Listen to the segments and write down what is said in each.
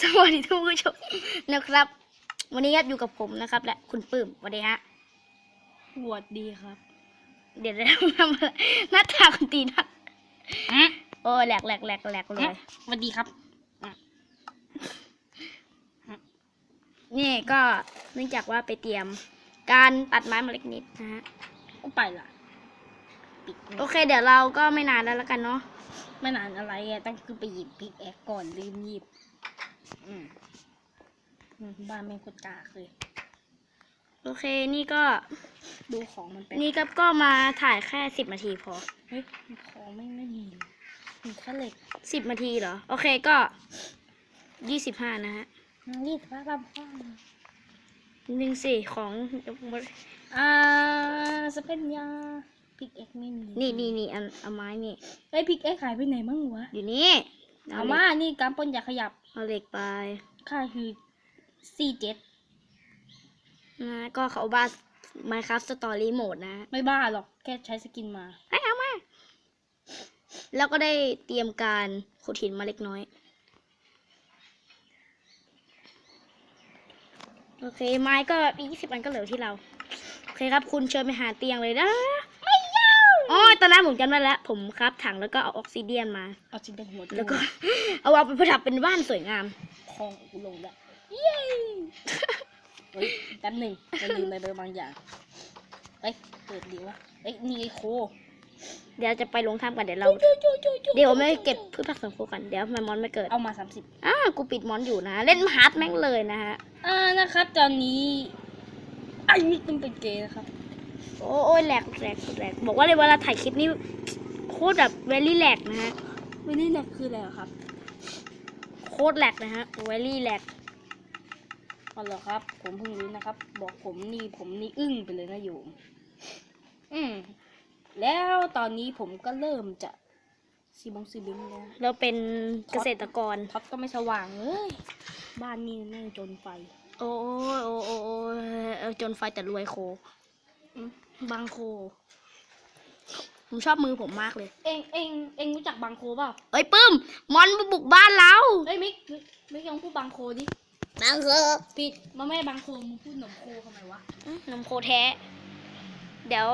สวัสดีท่านผู้ชมนะครับ วันนี้ครับอยู่กับผมนะครับ และคุณปื้มสวัสดีฮะสวัสดีครับ เดี๋ยวเราทำอะไรหน้าตาคุณตีนะโอ้ยแหลกแหลกแหลกแหลกเลยสวัสดีครับนี่ก็เนื่องจากว่าไปเตรียม การตัดไม้มาเล็กนิดนะฮะกูไปละปิดโอเค เดี๋ยวเราก็ไม่นานแล้วละกันเนาะไม่นานอะไรอะต้องคือไปหยิบพิกแอคก่อนลืมหยิบ อืมอืมบ้านแม่งโคตรกากเลยโอเคนี่ก็ดูของมันเป็นนี่ครับก็มาถ่ายแค่สิบนาทีพอเฮ้ยของไม่งไม่มีเลยมีแค่เหล็กสิบนาทีเหรอ โอเคก็ยี่สิบห้านะฮะรีดว่าบ้าพ่อหนึ่งสี่ของอ่าสเปนยาพิกแอคไม่มีนี่นี่นี่อันเอาไม้นี่เอ้ยพิกแอคหายไปไหนมั่งวะอยู่นี่ เอาเหล็มากนี่การปล้นอย่าขยับเอาเหล็กไปค่าคือสี่เจ็ดนะก็เขาบ้า Minecraft Story Mode นะ ไม่บ้าหรอก แค่ใช้สกินมาเอ้ยเอามา แล้วก็ได้เตรียมการขุดหินมาเล็กน้อย โอเค ไม้ก็อีกยี่สิบอันก็เหลือที่เรา โอเคครับคุณเชิญไปหาเตียงเลยนะไม่ยาว อ๋อตอนนั้นผมจำได้แล้ว ผมครับถังแล้วก็เอาออกซิเดียนมา เอาสิเดนหัวโตแล้วก็ เอาวางไปประดับเป็นบ้านสวยงาม คลองกูลงแล้วเย้เฮ้ยแป๊บหนึ่งจะลืมอะไรไปบางอย่างเอ้ยเปิดดีวะเอ้ยนี่ไอ้โคเดี๋ยวจะไปลงถ้ำกันเดี๋ยวเรา เดี๋ยวไม่เก็บพืชผักสวนครัวกันเดี๋ยวมันมอนไม่เกิดเอามาสามสิบอ่ากูปิดมอนอยู่นะ เล่นฮาร์ดแม่งเลยนะฮะอ่านะครับ ตอนนี้ไอ้นี่มันเป็นเกย์นะครับ โอ้โอ้ยแหลกแหลกแหลกบอกว่าเลยเวลาถ่ายคลิปนี้โคตรแบบเวลี่แหลกนะฮะวิลลี่แลกคืออะไรเหรอครับ โคตรแหลกนะฮะเวลี่แหลกอ๋อเหรอครับ ผมเพิ่งรู้นะครับ บอกผมนี่ผมนี่อึ้งไปเลยนะโยมอืมแล้วตอนนี้ผมก็เริ่มจะซีบงซีบิงแล้วเราเป็นเกษตรกรท็อปก็ไม่สว่างเลยบ้านนี่แม่งจนไฟ โอ้ยโอ้ยโอ้ยโอ้ยเออจนไฟแต่รวยโคอืม บางโค ผมชอบมือผมมากเลย เองเองเองรู้จักบางโคเปล่าเอ้ยปื้มมอนมาบุกบ้านเราเฮ้ยมิกมิกมิกลองพูดบางโคดิบางโคผิดมันไม่ใช่บางโคมึงพูดหนมโคทำไมวะนมโคแท้ เดี๋ยว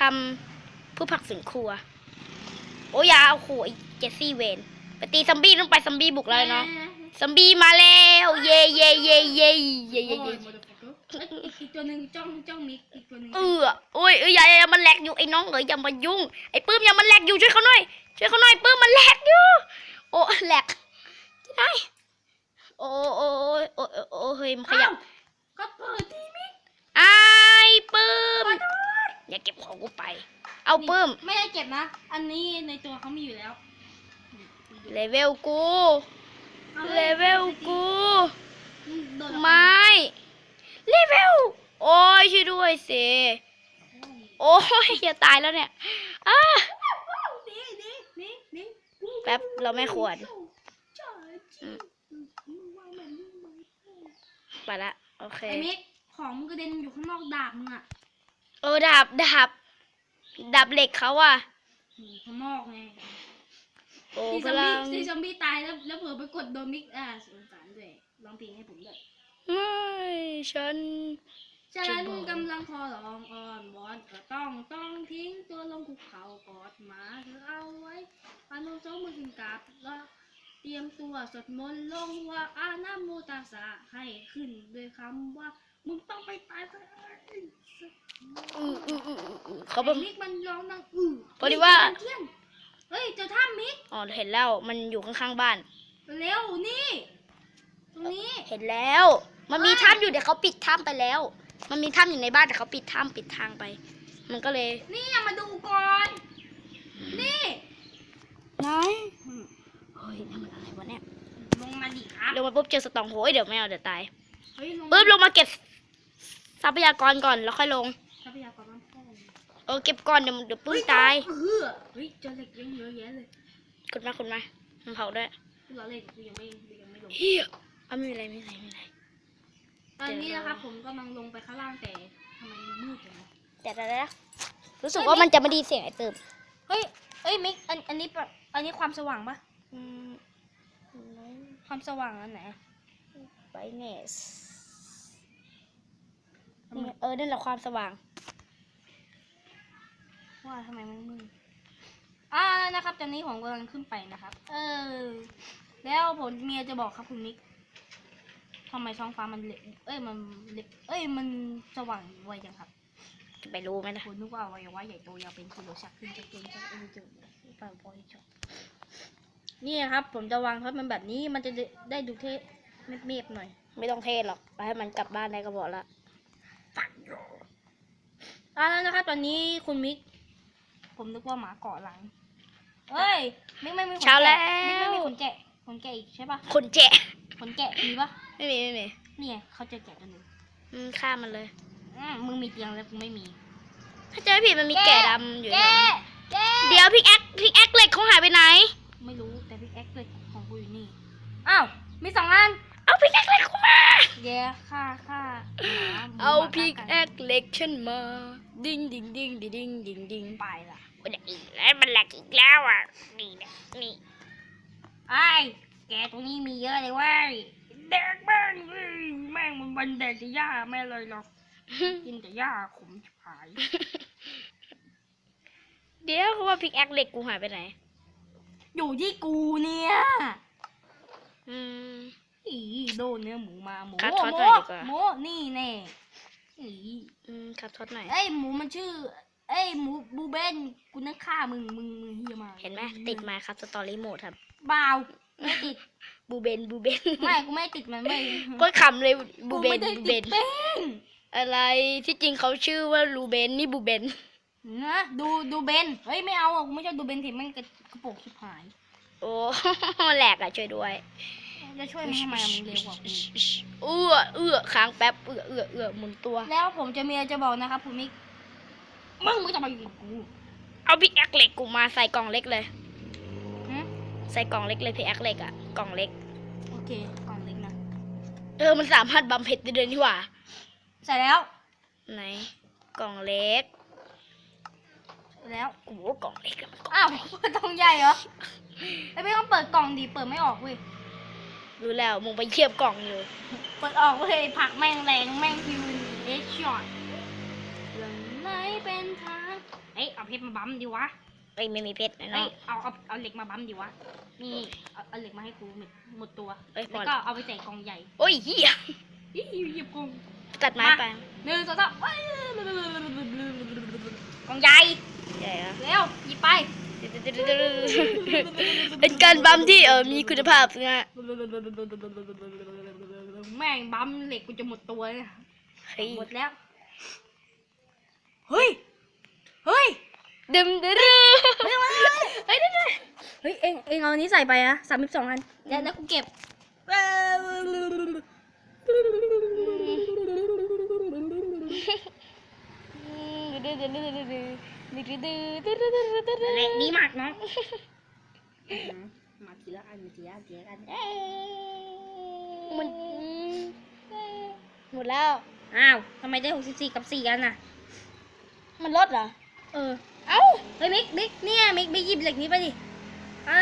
ทำผู้ผักสวนครัว โอ้ยอยาเอาโหไอ้เจสซี่เวนไปตีซัมบี้ต้องไปซัมบี้บุกเลยเนาะซัมบี้มาแล้ว เย่เย่เย่เย่เย่เย่เย่เอ้ยอีกอีกตัวหนึ่งจ้องจ้องมิกอีกตัวหนึ่งเออโอ้ยเอ้ยอย่าอย่าอย่ามันแหลกอยู่ไอ้น้องเอ๋ยอย่ามายุ่งไอ้ปื้มอย่ามันแหลกอยู่ช่วยเขาหน่อยช่วยเขาหน่อยปื้มมันแหลกอยู่ โอ้แหลกจะได้โอ้โอ้โอ้โอ้โอ้โอ้เฮ้ยมันขยับก็เปิดดิมิกไอ้ปื้มอย่าเก็บของกูไป เอาปื้มไม่ได้เก็บนะ อันนี้ในตัวเขามีอยู่แล้วเลเวลกูอาเลเวลกูอืมโดดออกปไม้ เลเวลโอ้ยช่วยด้วยสิโอ้ยอย่าตายแล้วเนี่ยอ้านี่นี่นี่นี่แป๊บเราไม่ควรอืมไปละโอเคไอ้มิกของมึงกระเด็นอยู่ข้างนอกดาบมึงอะเออดาบดาบดาบเหล็กเขาอะอยู่ข้างนอกไงโอ้ซีซอมกำลับี้งซีซอมบี้ตายแล้วแล้วเผื่อไปกดโดนมิกอ่าสงสารด้วยร้องเพลงให้ผมด้วย ไม่ฉัน ฉัจะนบอกกำลังขอร้องอ้อนวอนก็ต้องต้องทิ้งตัวลงภูเขากอดหมาเธอเอาไว้พานมสองมือขึ้นกราบแล้วเตรียมตัวสวดมนต์ลงว่าอานาโมตาสะให้ขึ้นด้วยคำว่ามึงต้องไปตายซะอืออืออืออืออือเขาเป็ไอ้นมิกมันร้องดังอือพอดีว่าเที่ยงเฮ้ยเจอถ้ำมิกอ๋อเห็นแล้วมันอยู่ข้างๆบ้าน เร็วนี่ ตรงนี้เห็นแล้ว มันมีถ้ำอยู่แต่เขาปิดถ้ำไปแล้ว มันมีถ้ำอยู่ในบ้านแต่เขาปิดถ้ำปิดทางไป มันก็เลยนี่อย่ามาดูก่อน นี่ไหนเฮ้ยนั่นมันอะไรวะเนี่ยลงมาดิครับลงมาปุ๊บเจอสตองโหยเดี๋ยวไม่เอาเดี๋ยวตายเฮ้ยลงปุ๊บลงมาเก็บทรัพยากรก่อนแล้วค่อยลงทรัพยากรมันพ่อเออเก็บก่อนเดี๋ยวเดี๋ยวปื้มตายเออเฮ้ยเจอเหล็กยังเยอะแยะเลยกดมาคุณมามันเผาด้วยกูรอเล่นกูยังไม่กูยังไม่ลงเฮียเอาไม่เป็นไรไม่เป็นไรไม่เป็นไร ตอนนี้นะครับผมกำลังลงไปข้างล่างแต่ทำไมมันมืดจังวะแต่แต่แต่รู้สึกว่ามันจะไม่ดีเสียงไอ้เติมเฮ้ยเอ้ยมิกอันอันนี้แบบอันนี้ความสว่างปะอืมความสว่างอันไหนอะ brightness นี่ไงเออนั่นแหละความสว่าง ว่าทำไมมันมืดอ่านะครับตอนนี้ผมกำลังขึ้นไปนะครับ เออ แล้วผมเมียจะบอกครับคุณมิก ทำไมท้องฟ้ามันเล็กเอ้ยมันเล็กเอ้ยมันสว่างไวจังครับจะไปรู้ไหมนะคุณนึกว่าอวัยวะใหญ่โตยาวเป็นกิโลชักขึ้นจะเก่งจะเอ็นจุปาบอยจบนี่ครับ ผมจะวางท็อตมันแบบนี้มันจะได้ดูเท่เมฟๆหน่อย ไม่ต้องเทศหรอกไปให้มันกลับบ้านได้ก็บอกละอ่าแล้วนะครับตอนนี้คุณมิก ผมนึกว่าหมาเกาะหลังเอ้ยมิกไม่มีขนเช้าแล้แกะมิกไม่มีวขนแกะขนแกะอีกใช่ปะคนแจะ ขนแกะมีปะไม่มีไม่มีเนี่ยเขาเจะแกะกันเลยอืมฆ่ามันเลยอืมมึงมีเตียงแล้วกูไม่มีถ้าเจอผิดมันมีแก่ดำอยู่แกแถวนั้นแกะเดี๋ยวพิกแอคพิกแอคเหล็กเขาหายไปไหน ไม่รู้แต่พิกแอคเลยของกูอยู่นี่อ้าวมีสองอันเอาพิกแอคเหล็กเขามา แย่ค่าค่าหมาหมูเอาหมาพิกฆ่าแอคเหล็กฉันมา ดิ้งดิ้งดิ้งดิ้งดิ้งดิ้งดิ้งไปล่ะ มันอีกแล้วมันแหลกอีกแล้วอะ นี่นะนี่ ไอ้ย แกตรงนี้มีเยอะเลยเว้ยแดกแม่งเว้ยแม่งมันวันแดกแต่หญ้าไม่เลยหรอกกินแต่หญ้าขมชิบหายเดี๋ยวเขาว่าพิกแอคเหล็กกูหายไปไหน อยู่ที่กูเนี่ย อืมอีโดนเนื้อหมูมาหมูคัดหทอดมูหน่อยดีกว่าหมูนี่แน่อีอืมขับทอดหน่อยเอ้ยหมูมันชื่อ เอ้ยหมูบูเบนกูนึกฆ่ามึงมึงมึงเฮียมากเห็นไหมติดมาครับสตอรี่โหมดครับเปล่า ไม่ติด บูเบนบูเบนไม่กูไม่ติดมันไม่ก็ขำเลยบูกูเบไม่นได้บูติเบดนเป็นอะไรที่จริงเขาชื่อว่าลูเบนนี่บูเบนนะดูดูเบนเฮ้ยไม่เอาอะกูไม่ชอบดูเบนเห็นมันกระกระโปรงชิบหาย โอ้แหลกอะช่วยด้วยจะช่วยมันทำไมอะมึงเร็วกว่ากูเอื้อเอื้อค้างแป๊บเอื้อเอื้อเอื้อหมุนตัว แล้วผมจะมีอะไรจะบอกนะครับคุณมิกมึงไม่ต้องมาอยู่กับกูเอาพิกแอคเหล็กกูมาใส่กล่องเล็กเลยหึ ใส่กล่องเล็กเลยพิกแอคเหล็กอะกล่องเล็ก โอเคกล่องเล็กนะ เออมันสามารถบำเพ็ญได้เลยนี่หว่า ใส่แล้วไหนกล่องเล็กใส่แล้วกูบอกว่ากล่องเล็กอะมันกล่องอ้าวกล่องใหญ่เหรอไอ้ยไม่ต้องเปิดกล่องดิเปิดไม่ออกเว้ยรู้แล้วมึงไปเทียบกล่องอยู่ เปิดออกเว้ยผักแม่งแรงแม่งฟิวเอชช็อตเรื่องไหนเป็นทางเอ้ยเอาเพชรมาบั๊มดิวะ เอ้ยไม่มีเพชรนะเอ้เนาะยเอาเอาเอาเหล็กมาบั๊มดิวะ นี่เอาเอาเหล็กมาให้กูหมดหมดตัวเอ้ยพแล้อวก็เอาไปใส่กล่องใหญ่โอ้ยเฮียอีหยิบกล่องตัดไม้ไปหนึ่งสองสามเอ้ยกล่องใหญ่ใหญ่อะ เร็วหยิบไป เป็นการบัมที่เออมีคุณภาพนะแม่งบั๊มเหล็กกูจะหมดตัวเลยเฮ้ยหมดแล้ว เฮ้ย เฮ้ย ดึมดึมดึมเฮ้ยเฮ้ยเฮ้ยเอ็งเอ็งเอาอันนี้ใส่ไปอะสามสิบสองอันแล้วแล้วกูเก็บเละดีมากเนาะมาทีละอันทีละอันทีละอันเอ้ยมันหมดแล้ว อ้าวทำไมได้หกสิบสี่กับสี่อันน่ะ มันลดเหรอ เออ เอ้าเฮ้ยมิกมิกเนี่ยมิกมิกหยิบเหล็กนี้ไปดิอ่า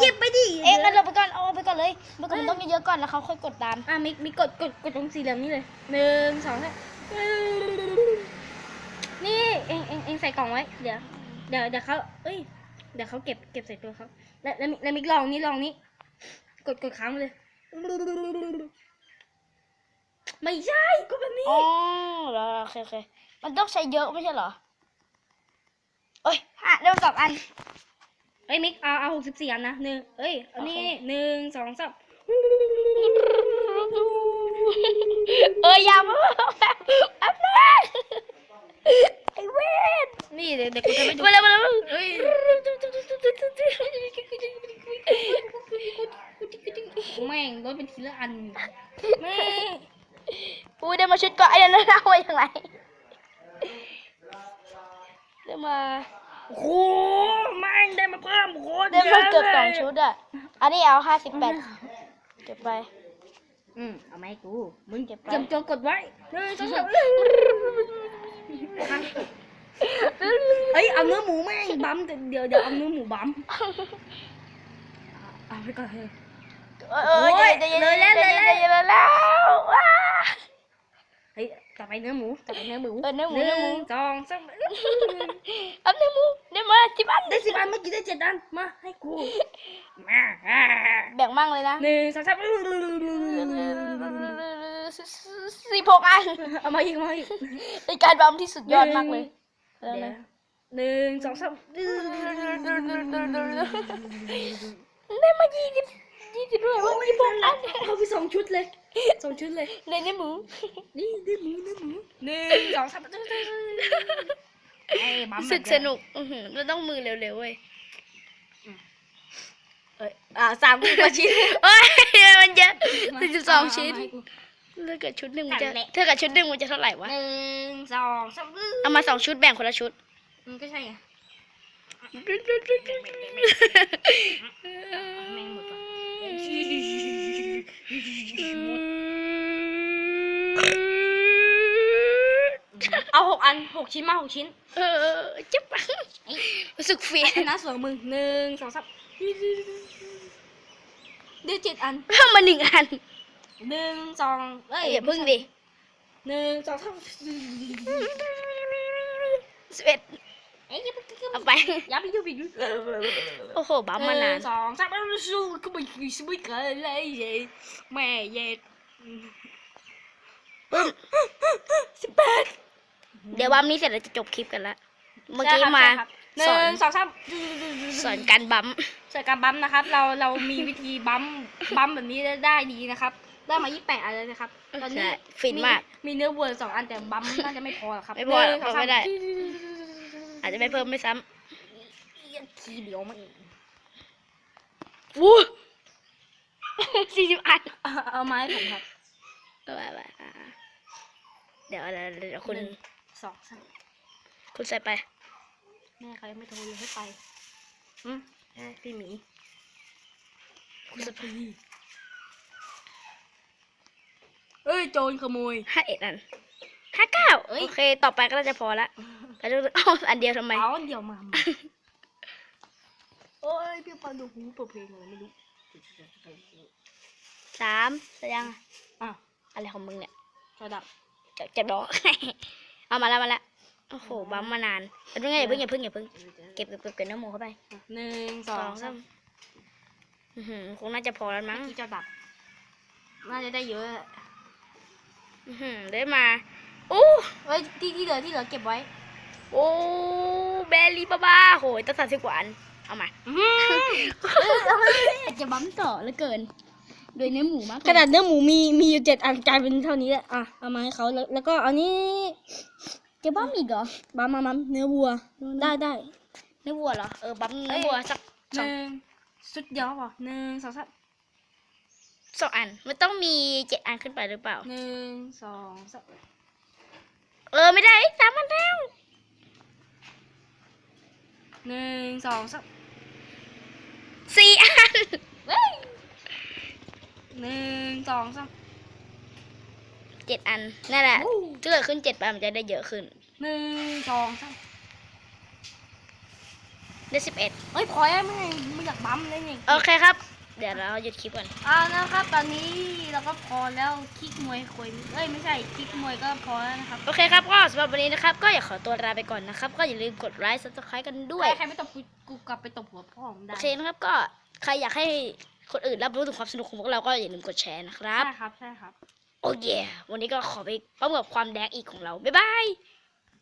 หยิบไปดิเอ็งงั้นเราไปก่อนเอาไปก่อนเลยมันก็มันต้องเยอะๆก่อนแล้วเขาค่อยกดตามอะมิกมิกกดกดกดตรงสี่เหลี่ยมนี้เลยหนึ่งสองสามนี่เอ็งเอ็งเอ็งใส่กล่องไว้เดี๋ยวเดี๋ยวเดี๋ยวเขาเอ้ยเดี๋ยวเขาเก็บเก็บใส่ตัวเขาแล้วแล้วมิกแล้วมิกลองนี้ลองนี้กดกดค้างไปเลย ไม่ใช่กดแบบนี้อ๋อเหรอโอเคโอเคมันต้องใช้เยอะไม่ใช่เหรอ เอ้ยอะเริ่มสองอัน เฮ้ยมิกเอาเอาหกสิบสี่อันนะหนึ่งเอ้ยอันนี้โอเคหนึ่งสองสามเอออย่ามาแบบแบบนั้นไอ้เวนนี่เดี๋ยวเดี๋ยวกูจะไม่ดูมาแล้วมาแล้วเฮ้ยแม่งรถเป็นทีละอันแม่งอุ้ยได้มาชุดเกาะไอ้นั่นนะเอาไว้ยังไงได้มา โอ้โหแม่งได้มาเพิ่มโคตรได้มาเกือบยะสองลยชุดอะ อันนี้เอาห้าสิบแปดเก็บไป อืมเอาไหมาให้กู มึงเก็บไป เตรียมตัวกดไว้หนึ่งสองสามเฮ้ยเอาเนื้อหมูแม่งบั๊มเดี๋ยวเดี๋ยวเอาเนื้อหมูบั๊มเอาไปก่อนเถอะ เออเออโอ้ยใจเย็นเลยแล้วใจนเลยแล้วใจนแล้วว้า เฮ้ยต่อไปเนื้อหมูต่อไปเนื้อหมูเออเนื้อหมูเนื้อหมูงสองสามเอาเนื้ อหมูเดี๋ยวมาจิบันได้สิบอันเมื่อกี้ได้เจ็ดอันมาให้กูมาแบ่งมั่งเลยนะหนึ่งสองสามสิบหกอันเอามาอีกเอามาอีกเป็นการบัมที่สุดยอดมากเลยเดี๋ยวหนึ่งสองสามได้มายี่สิบยี่สิบด้วยว่ายี่สิบหกอันเอาไปสองชุดเลยสองชุดเลยเลยเนื้อหมูนี่เนื้อหมูเนื้อหมูหนึ่งสองสาม ไอ้บัมรู้สึกสนุกอื้อหือเราต้องมือเร็วๆเว้ยเอ้ยอ่าสามกว่าชิ้นโอ้ยมันเยอะสี่สิบสองชิ้นถ้าเกิดชุดหนึ่งมันจะถ้าเกิดชุดหนึ่งมันจะเท่าไหร่วะหนึ่งสองสามเอามาสองชุดแบ่งคนละชุดมันก็ใช่ไงแม่งหมด อาหกอันหกชิ้นมาหกชิ้น เออจิ๊บอะรู้สึกเฟียไอ้นะสวยมึงหนึ่งสองสามเดือเจ็ดอันเพิ่มมาหนึ่งอันหนึ่งสองเอ้ยอย่าพึ่งดิหนึ่งสองสามสิบเอ็ดเอาไปอย่าไปยุ่งไปยุ่งโอ้โหบัมมานานสองสามสู้ก็ไม่ไม่เกินเลยเย้แม่เย็ดสิบแปด เดี๋ยวบัมนี้เสร็จเราจะจบคลิปกันละเมื่อกี้ใช่ครับมาใช่ครับหสอนนึ่งสองสามสอนการบัมสอนการบัมนะครับ เราเรามีวิธีบัมบัมแบบนี้ได้ดีนะครับได้มายี่แปดอันเลยนะครับ ตอนนี้ใช่ฟินมาก มีเนื้อวัวสองอันแต่บัมน่าจะไม่พอหรอกครับไม่พอหรอกนึ่งสงไม่ได้สาอาจจะไม่เพิ่มไม่ซ้ทีเดียวมาเองำวู้สี่สิบอันเอาเอาไมาให้ผมครับเอาไปไปอ่าเดี๋ยวเดี๋ยวเดี๋ยวคุณหนึ่ง สองสามคุณใส่ไป แม่เขายังไม่โทรเลยให้ไปอืมใช่พี่หมีคุณใส่ไปเอ้ย โจรขโมยห้าเอ็ดอันห้าเก้าเอ้ยโอเค ต่อไปก็น่าจะพอละก็จะเอาอันเดียวทำไมเอาอันเดียวมามาโอ้ยพี่ปาดูหูเปิดเพลงอะไรไม่รู้สามแสดงอะอะไรของมึงเนี่ยระดับจะจะบอก เอามาแล้วมาแล้วโอ้โหบัมมานานเป็นไงอย่าเพิ่งอย่าเพิ่งอย่าเพิ่งเก็บเก็บเก็บเก็บเนื้อหมูเข้าไปหนึ่งสสอองงสาสามมอื้อหือคงน่าจะพอแล้วมั้งที่จะดับน่าจะได้เยอะอื้อหือได้มาโอ้เอ้ยที่ที่เหลือที่เหลือเก็บไว้โอ้เบลลี่บ้าบ้าโหยตั้งสามสิบกว่าอันเอามาจะบั๊มต่อเหลือเกิน โดยเนื้อหมูมากขนาดเนื้อหมูมีมีอยู่เจ็ดอันกลายเป็นเท่านี้แหละอะเอามาให้เขาแล้วแล้วก็เอานี้จะบั๊มอีกเหรอบัมมามัมเนื้อวัวได้ได้เนื้อวัวเหรอ เออบั๊มเนื้อวัวสักหสองนึ่งสุดเดียวเปล่ะหนึ่งสองสามสองอัน มันต้องมีเจ็ดอันขึ้นไปหรือเปล่า หนึ่งสองสามเออไม่ได้สามอันแล้ว หนึ่งสองสามสี่อัน หนึ่งสองสามเจ็ดอันนั่นแหละโอ้ถ้าเกิดขึ้นเจ็ดไปมันจะได้เยอะขึ้นหนึ่งสองสามได้สิบเอ็ดเอ้ยพอแล้วไม่ไม่อยากบัมเลยนี่โอเคครับ เดี๋ยวเราหยุดคลิปก่อนอ่านะครับ ตอนนี้เราก็พอแล้วคลิกมวยควยเอ้ยไม่ใช่คลิกมวยก็พอแล้วนะครับโอเคครับก็สำหรับวันนี้นะครับ ก็อยากขอตัวลาไปก่อนนะครับ ก็อย่าลืมกดไลค์ subscribe กันด้วยใครไม่ตบกูกูกลับไปตบหัวพ่อผมได้โอเคนะครับก็ใครอยากให้ คนอื่นรับรู้ถึงความสนุกของพวกเราก็อย่าลืมกดแชร์นะครับ ใช่ครับ ใช่ครับ โอ้ยวันนี้ก็ขอไปพร้อมกับความแดกอีกของเรา บ๊ายบาย